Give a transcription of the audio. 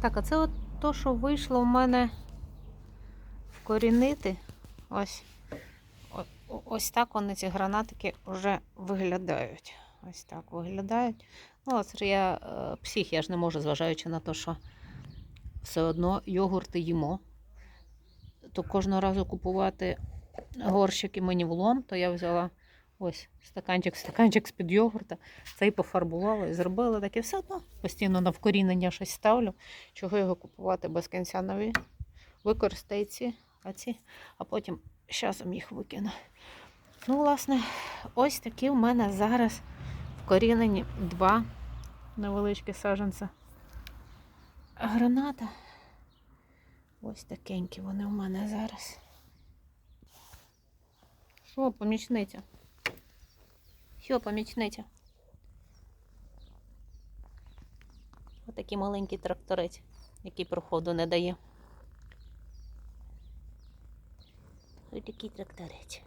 Так, а це от то, що вийшло в мене вкорінити. Ось. Ось так вони ці гранатики вже виглядають. Ось так виглядають. Ну, це я е, псих, я ж не можу, зважаючи на те, що все одно йогурти їмо. То кожного разу купувати горщики мені в лом, то я взяла ось стаканчик, стаканчик з-під йогурта, цей пофарбувала і зробила таке все одно. Постійно на вкорінення щось ставлю. Чого його купувати без кінця нові? Використай ці, а ці, а потім часом їх викину. Ну, власне, ось такі в мене зараз вкорінені два невеличкі саджанця. Граната. Ось такенькі вони в мене зараз. Що, помічниця? Що, помічниця? Отакий маленький тракторець, який проходу не дає. Ось такий тракторець.